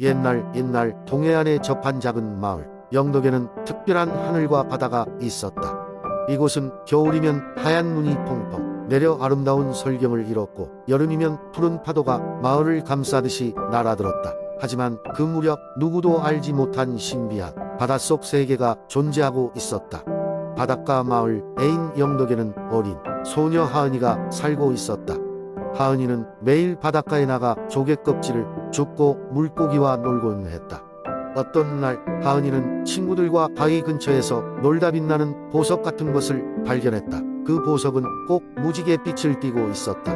옛날 옛날 동해안에 접한 작은 마을 영덕에는 특별한 하늘과 바다가 있었다. 이곳은 겨울이면 하얀 눈이 펑펑 내려 아름다운 설경을 이뤘고 여름이면 푸른 파도가 마을을 감싸듯이 날아들었다. 하지만 그 무렵 누구도 알지 못한 신비한 바닷속 세계가 존재하고 있었다. 바닷가 마을 애인 영덕에는 어린 소녀 하은이가 살고 있었다. 하은이는 매일 바닷가에 나가 조개 껍질을 줍고 물고기와 놀곤 했다. 어떤 날 하은이는 친구들과 바위 근처에서 놀다 빛나는 보석 같은 것을 발견했다. 그 보석은 꼭 무지개 빛을 띠고 있었다.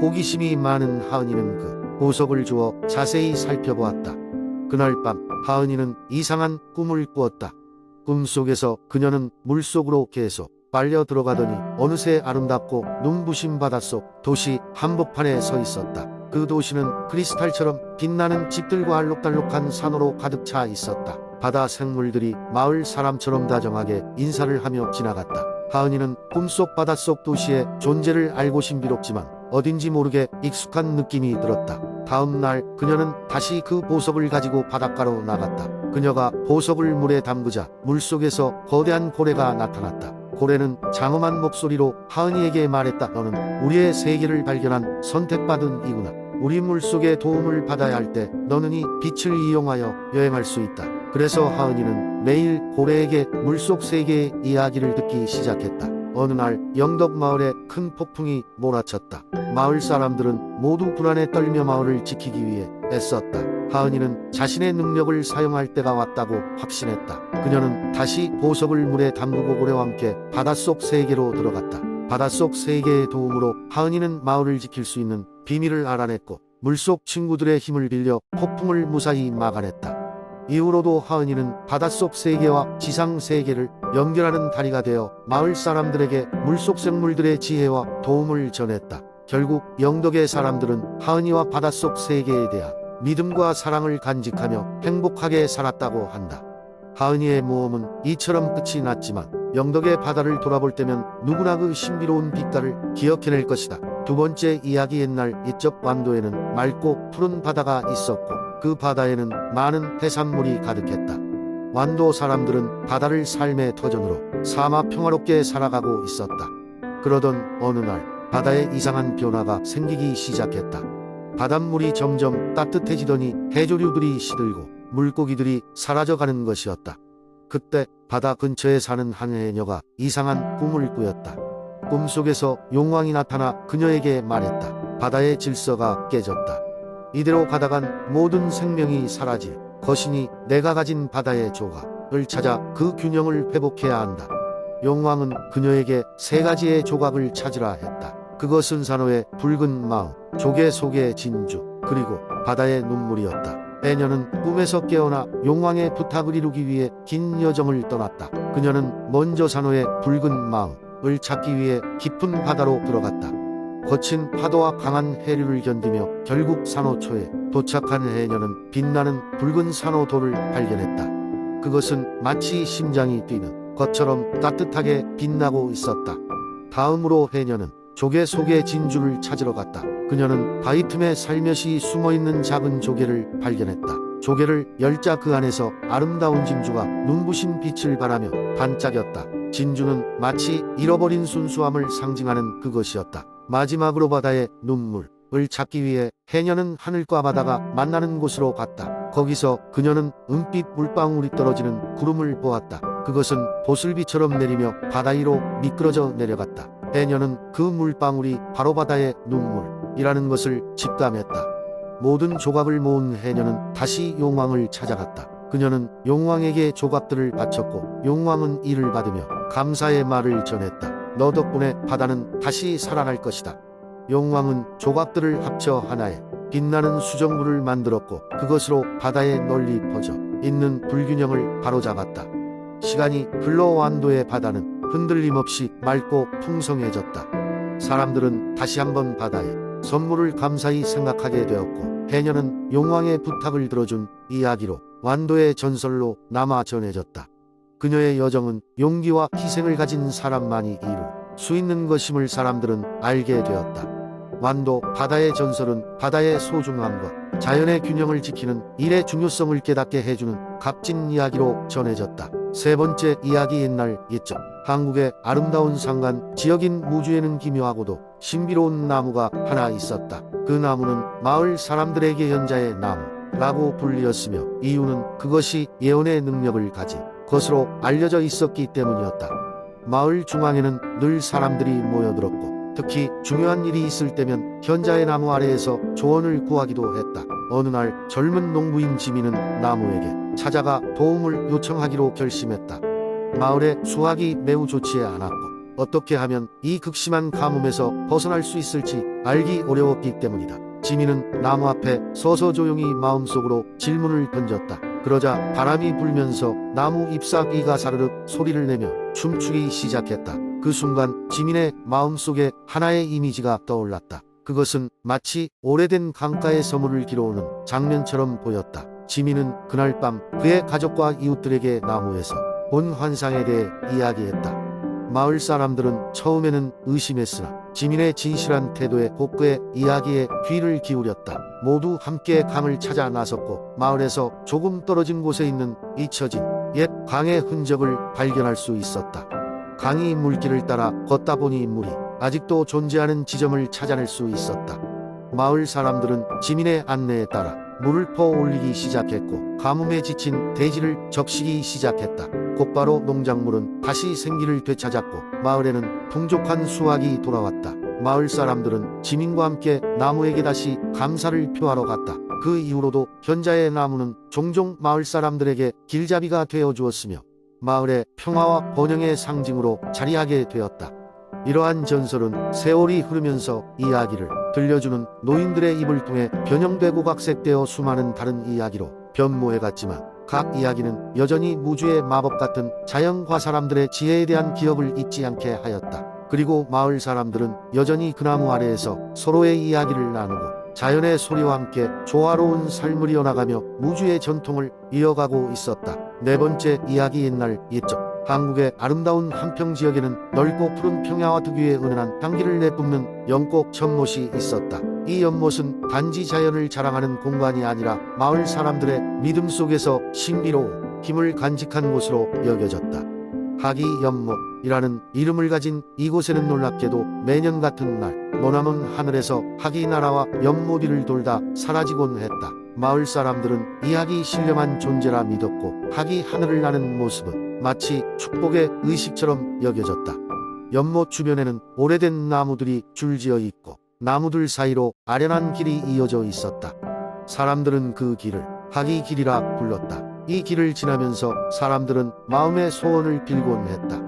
호기심이 많은 하은이는 그 보석을 주워 자세히 살펴보았다. 그날 밤 하은이는 이상한 꿈을 꾸었다. 꿈속에서 그녀는 물속으로 계속 빨려 들어가더니 어느새 아름답고 눈부신 바닷속 도시 한복판에 서 있었다. 그 도시는 크리스탈처럼 빛나는 집들과 알록달록한 산으로 가득 차 있었다. 바다 생물들이 마을 사람처럼 다정하게 인사를 하며 지나갔다. 하은이는 꿈속 바닷속 도시의 존재를 알고 신비롭지만 어딘지 모르게 익숙한 느낌이 들었다. 다음 날 그녀는 다시 그 보석을 가지고 바닷가로 나갔다. 그녀가 보석을 물에 담그자 물속에서 거대한 고래가 나타났다. 고래는 장엄한 목소리로 하은이에게 말했다. 너는 우리의 세계를 발견한 선택받은 이구나. 우리 물속에 도움을 받아야 할 때 너는 이 빛을 이용하여 여행할 수 있다. 그래서 하은이는 매일 고래에게 물속 세계의 이야기를 듣기 시작했다. 어느 날 영덕 마을에 큰 폭풍이 몰아쳤다. 마을 사람들은 모두 불안에 떨며 마을을 지키기 위해 애썼다. 하은이는 자신의 능력을 사용할 때가 왔다고 확신했다. 그녀는 다시 보석을 물에 담그고 고래와 함께 바닷속 세계로 들어갔다. 바닷속 세계의 도움으로 하은이는 마을을 지킬 수 있는 비밀을 알아냈고 물속 친구들의 힘을 빌려 폭풍을 무사히 막아냈다. 이후로도 하은이는 바닷속 세계와 지상 세계를 연결하는 다리가 되어 마을 사람들에게 물속 생물들의 지혜와 도움을 전했다. 결국 영덕의 사람들은 하은이와 바닷속 세계에 대한 믿음과 사랑을 간직하며 행복하게 살았다고 한다. 하은이의 모험은 이처럼 끝이 났지만 영덕의 바다를 돌아볼 때면 누구나 그 신비로운 빛깔을 기억해낼 것이다. 두 번째 이야기 옛날 이쪽 완도에는 맑고 푸른 바다가 있었고 그 바다에는 많은 해산물이 가득했다. 완도 사람들은 바다를 삶의 터전으로 사마 평화롭게 살아가고 있었다. 그러던 어느 날 바다에 이상한 변화가 생기기 시작했다. 바닷물이 점점 따뜻해지더니 해조류들이 시들고 물고기들이 사라져가는 것이었다. 그때 바다 근처에 사는 한 해녀가 이상한 꿈을 꾸었다. 꿈속에서 용왕이 나타나 그녀에게 말했다. 바다의 질서가 깨졌다. 이대로 가다간 모든 생명이 사라질 것이니 내가 가진 바다의 조각을 찾아 그 균형을 회복해야 한다. 용왕은 그녀에게 세 가지의 조각을 찾으라 했다. 그것은 산호의 붉은 마음, 조개 속의 진주, 그리고 바다의 눈물이었다. 해녀는 꿈에서 깨어나 용왕의 부탁을 이루기 위해 긴 여정을 떠났다. 그녀는 먼저 산호의 붉은 마음 을 찾기 위해 깊은 바다로 들어갔다. 거친 파도와 강한 해류를 견디며 결국 산호초에 도착한 해녀는 빛나는 붉은 산호돌을 발견했다. 그것은 마치 심장이 뛰는 것처럼 따뜻하게 빛나고 있었다. 다음으로 해녀는 조개 속의 진주를 찾으러 갔다. 그녀는 바위 틈에 살며시 숨어있는 작은 조개를 발견했다. 조개를 열자 그 안에서 아름다운 진주가 눈부신 빛을 발하며 반짝였다. 진주는 마치 잃어버린 순수함을 상징하는 그것이었다. 마지막으로 바다의 눈물을 찾기 위해 해녀는 하늘과 바다가 만나는 곳으로 갔다. 거기서 그녀는 은빛 물방울이 떨어지는 구름을 보았다. 그것은 보슬비처럼 내리며 바다 위로 미끄러져 내려갔다. 해녀는 그 물방울이 바로 바다의 눈물이라는 것을 직감했다. 모든 조각을 모은 해녀는 다시 용왕을 찾아갔다. 그녀는 용왕에게 조각들을 바쳤고 용왕은 이를 받으며 감사의 말을 전했다. 너 덕분에 바다는 다시 살아날 것이다. 용왕은 조각들을 합쳐 하나의 빛나는 수정물을 만들었고 그것으로 바다에 널리 퍼져 있는 불균형을 바로잡았다. 시간이 흘러 완도의 바다는 흔들림 없이 맑고 풍성해졌다. 사람들은 다시 한번 바다에 선물을 감사히 생각하게 되었고 해녀는 용왕의 부탁을 들어준 이야기로 완도의 전설로 남아 전해졌다. 그녀의 여정은 용기와 희생을 가진 사람만이 이룰 수 있는 것임을 사람들은 알게 되었다. 완도 바다의 전설은 바다의 소중함과 자연의 균형을 지키는 일의 중요성을 깨닫게 해주는 값진 이야기로 전해졌다. 세 번째 이야기 옛날 옛적 한국의 아름다운 산간 지역인 무주에는 기묘하고도 신비로운 나무가 하나 있었다. 그 나무는 마을 사람들에게 현자의 나무라고 불리었으며 이유는 그것이 예언의 능력을 가진 것으로 알려져 있었기 때문이었다. 마을 중앙에는 늘 사람들이 모여들었고 특히 중요한 일이 있을 때면 현자의 나무 아래에서 조언을 구하기도 했다. 어느 날 젊은 농부인 지민은 나무에게 찾아가 도움을 요청하기로 결심했다. 마을의 수확이 매우 좋지 않았고 어떻게 하면 이 극심한 가뭄에서 벗어날 수 있을지 알기 어려웠기 때문이다. 지민은 나무 앞에 서서 조용히 마음속으로 질문을 던졌다. 그러자 바람이 불면서 나무 잎사귀가 사르륵 소리를 내며 춤추기 시작했다. 그 순간 지민의 마음속에 하나의 이미지가 떠올랐다. 그것은 마치 오래된 강가의 서물을 길어오는 장면처럼 보였다. 지민은 그날 밤 그의 가족과 이웃들에게 나무에서 본 환상에 대해 이야기했다. 마을 사람들은 처음에는 의심했으나 지민의 진실한 태도에 복그의 이야기에 귀를 기울였다. 모두 함께 강을 찾아 나섰고 마을에서 조금 떨어진 곳에 있는 잊혀진 옛 강의 흔적을 발견할 수 있었다. 강이 물길을 따라 걷다 보니 물이 아직도 존재하는 지점을 찾아낼 수 있었다. 마을 사람들은 지민의 안내에 따라 물을 퍼 올리기 시작했고 가뭄에 지친 대지를 적시기 시작했다. 곧바로 농작물은 다시 생기를 되찾았고 마을에는 풍족한 수확이 돌아왔다. 마을 사람들은 지민과 함께 나무에게 다시 감사를 표하러 갔다. 그 이후로도 현자의 나무는 종종 마을 사람들에게 길잡이가 되어 주었으며 마을의 평화와 번영의 상징으로 자리하게 되었다. 이러한 전설은 세월이 흐르면서 이야기를 들려주는 노인들의 입을 통해 변형되고 각색되어 수많은 다른 이야기로 변모해갔지만 각 이야기는 여전히 무주의 마법 같은 자연과 사람들의 지혜에 대한 기억을 잊지 않게 하였다. 그리고 마을 사람들은 여전히 그 나무 아래에서 서로의 이야기를 나누고 자연의 소리와 함께 조화로운 삶을 이어나가며 무주의 전통을 이어가고 있었다. 네 번째 이야기 옛날 옛적 한국의 아름다운 한평 지역에는 넓고 푸른 평야와 특유의 은은한 향기를 내뿜는 연꽃 연못이 있었다. 이 연못은 단지 자연을 자랑하는 공간이 아니라 마을 사람들의 믿음 속에서 신비로운 힘을 간직한 곳으로 여겨졌다. 하기 연못이라는 이름을 가진 이곳에는 놀랍게도 매년 같은 날 머나먼 하늘에서 하기 나라와 연못 위를 돌다 사라지곤 했다. 마을 사람들은 이 학이 신령한 존재라 믿었고 학이 하늘을 나는 모습은 마치 축복의 의식처럼 여겨졌다. 연못 주변에는 오래된 나무들이 줄지어 있고 나무들 사이로 아련한 길이 이어져 있었다. 사람들은 그 길을 하기 길이라 불렀다. 이 길을 지나면서 사람들은 마음의 소원을 빌곤 했다.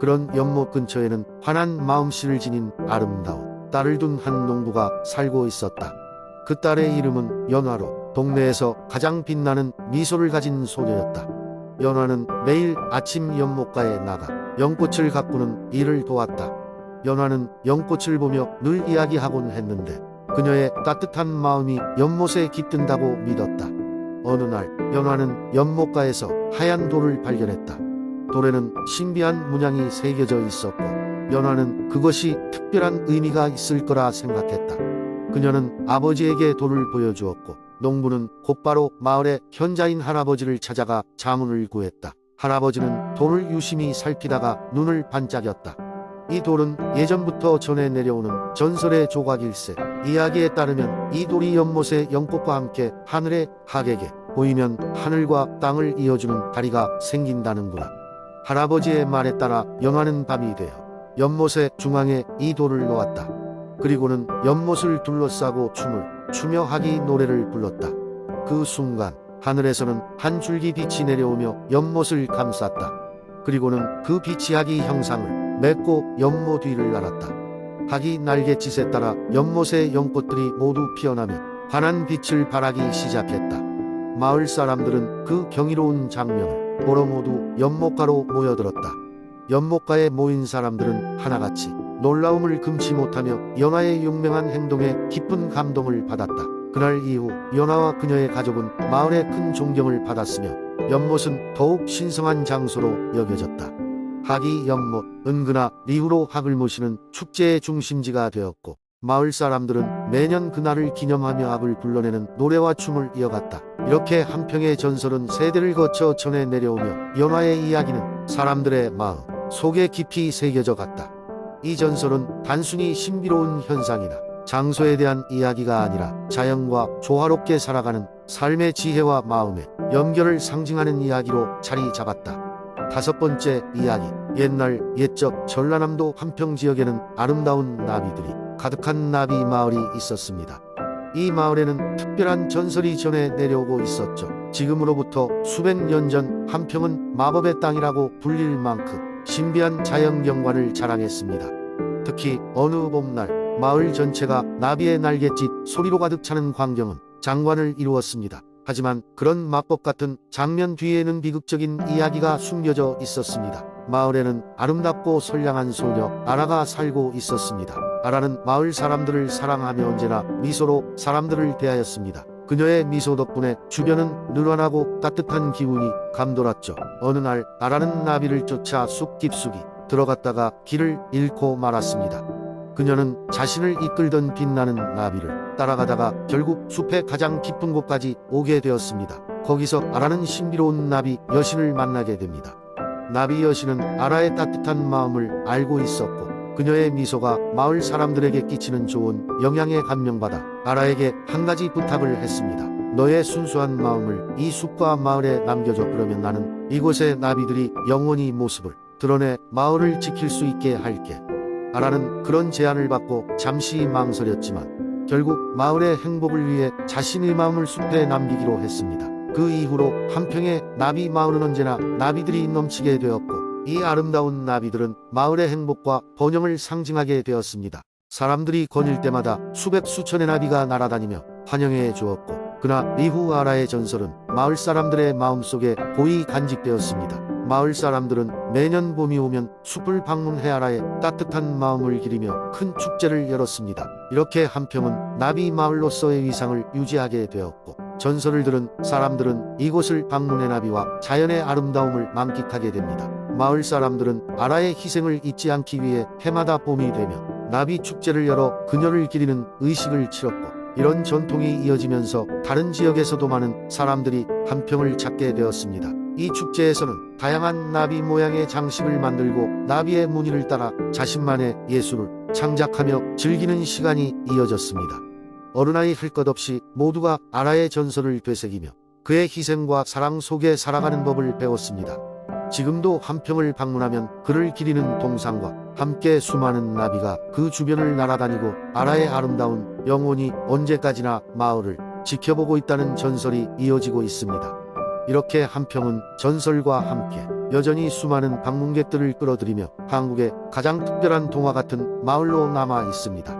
그런 연못 근처에는 환한 마음씨를 지닌 아름다운 딸을 둔 한 농부가 살고 있었다. 그 딸의 이름은 연화로 동네에서 가장 빛나는 미소를 가진 소녀였다. 연화는 매일 아침 연못가에 나가 연꽃을 가꾸는 일을 도왔다. 연화는 연꽃을 보며 늘 이야기하곤 했는데 그녀의 따뜻한 마음이 연못에 깃든다고 믿었다. 어느 날 연화는 연못가에서 하얀 돌을 발견했다. 돌에는 신비한 문양이 새겨져 있었고 연화는 그것이 특별한 의미가 있을 거라 생각했다. 그녀는 아버지에게 돌을 보여주었고 농부는 곧바로 마을의 현자인 할아버지를 찾아가 자문을 구했다. 할아버지는 돌을 유심히 살피다가 눈을 반짝였다. 이 돌은 예전부터 전해 내려오는 전설의 조각일세. 이야기에 따르면 이 돌이 연못의 연꽃과 함께 하늘의 하객에 보이면 하늘과 땅을 이어주는 다리가 생긴다는구나. 할아버지의 말에 따라 연화는 밤이 되어 연못의 중앙에 이 돌을 놓았다. 그리고는 연못을 둘러싸고 춤을 추며 하기 노래를 불렀다. 그 순간 하늘에서는 한 줄기 빛이 내려오며 연못을 감쌌다. 그리고는 그 빛이 하기 형상을 맺고 연못 뒤를 날았다. 하기 날갯짓에 따라 연못의 연꽃들이 모두 피어나며 환한 빛을 발하기 시작했다. 마을 사람들은 그 경이로운 장면을 보러 모두 연못가로 모여들었다. 연못가에 모인 사람들은 하나같이 놀라움을 금치 못하며 연화의 용맹한 행동에 깊은 감동을 받았다. 그날 이후 연화와 그녀의 가족은 마을의 큰 존경을 받았으며 연못은 더욱 신성한 장소로 여겨졌다. 하기 연못, 은근하, 리후로 학을 모시는 축제의 중심지가 되었고 마을 사람들은 매년 그날을 기념하며 악을 불러내는 노래와 춤을 이어갔다. 이렇게 한평의 전설은 세대를 거쳐 전해 내려오며 연화의 이야기는 사람들의 마음 속에 깊이 새겨져 갔다. 이 전설은 단순히 신비로운 현상이나 장소에 대한 이야기가 아니라 자연과 조화롭게 살아가는 삶의 지혜와 마음의 연결을 상징하는 이야기로 자리 잡았다. 다섯 번째 이야기. 옛날 옛적 전라남도 한평 지역에는 아름다운 나비들이 가득한 나비 마을이 있었습니다. 이 마을에는 특별한 전설이 전해 내려오고 있었죠. 지금으로부터 수백 년전 한평은 마법의 땅이라고 불릴 만큼 신비한 자연 경관을 자랑했습니다. 특히 어느 봄날 마을 전체가 나비의 날갯짓 소리로 가득 차는 광경은 장관을 이루었습니다. 하지만 그런 마법 같은 장면 뒤에는 비극적인 이야기가 숨겨져 있었습니다. 마을에는 아름답고 선량한 소녀 아라가 살고 있었습니다. 아라는 마을 사람들을 사랑하며 언제나 미소로 사람들을 대하였습니다. 그녀의 미소 덕분에 주변은 느슨하고 따뜻한 기운이 감돌았죠. 어느 날 아라는 나비를 쫓아 숲 깊숙이 들어갔다가 길을 잃고 말았습니다. 그녀는 자신을 이끌던 빛나는 나비를 따라가다가 결국 숲의 가장 깊은 곳까지 오게 되었습니다. 거기서 아라는 신비로운 나비 여신을 만나게 됩니다. 나비 여신은 아라의 따뜻한 마음을 알고 있었고 그녀의 미소가 마을 사람들에게 끼치는 좋은 영향에 감명받아 아라에게 한 가지 부탁을 했습니다. 너의 순수한 마음을 이 숲과 마을에 남겨줘 그러면 나는 이곳의 나비들이 영원히 모습을 드러내 마을을 지킬 수 있게 할게. 아라는 그런 제안을 받고 잠시 망설였지만 결국 마을의 행복을 위해 자신의 마음을 숲에 남기기로 했습니다. 그 이후로 한평의 나비 마을은 언제나 나비들이 넘치게 되었고 이 아름다운 나비들은 마을의 행복과 번영을 상징하게 되었습니다. 사람들이 거닐 때마다 수백 수천의 나비가 날아다니며 환영해 주었고 그나 이후 아라의 전설은 마을 사람들의 마음속에 고이 간직되었습니다. 마을 사람들은 매년 봄이 오면 숲을 방문해 아라의 따뜻한 마음을 기리며 큰 축제를 열었습니다. 이렇게 한평은 나비 마을로서의 위상을 유지하게 되었고 전설을 들은 사람들은 이곳을 방문해 나비와 자연의 아름다움을 만끽하게 됩니다. 마을 사람들은 아라의 희생을 잊지 않기 위해 해마다 봄이 되면 나비 축제를 열어 그녀를 기리는 의식을 치렀고 이런 전통이 이어지면서 다른 지역에서도 많은 사람들이 한평을 찾게 되었습니다. 이 축제에서는 다양한 나비 모양의 장식을 만들고 나비의 무늬를 따라 자신만의 예술을 창작하며 즐기는 시간이 이어졌습니다. 어른아이 할 것 없이 모두가 아라의 전설을 되새기며 그의 희생과 사랑 속에 살아가는 법을 배웠습니다. 지금도 한평을 방문하면 그를 기리는 동상과 함께 수많은 나비가 그 주변을 날아다니고 아라의 아름다운 영혼이 언제까지나 마을을 지켜보고 있다는 전설이 이어지고 있습니다. 이렇게 한평은 전설과 함께 여전히 수많은 방문객들을 끌어들이며 한국의 가장 특별한 동화 같은 마을로 남아 있습니다.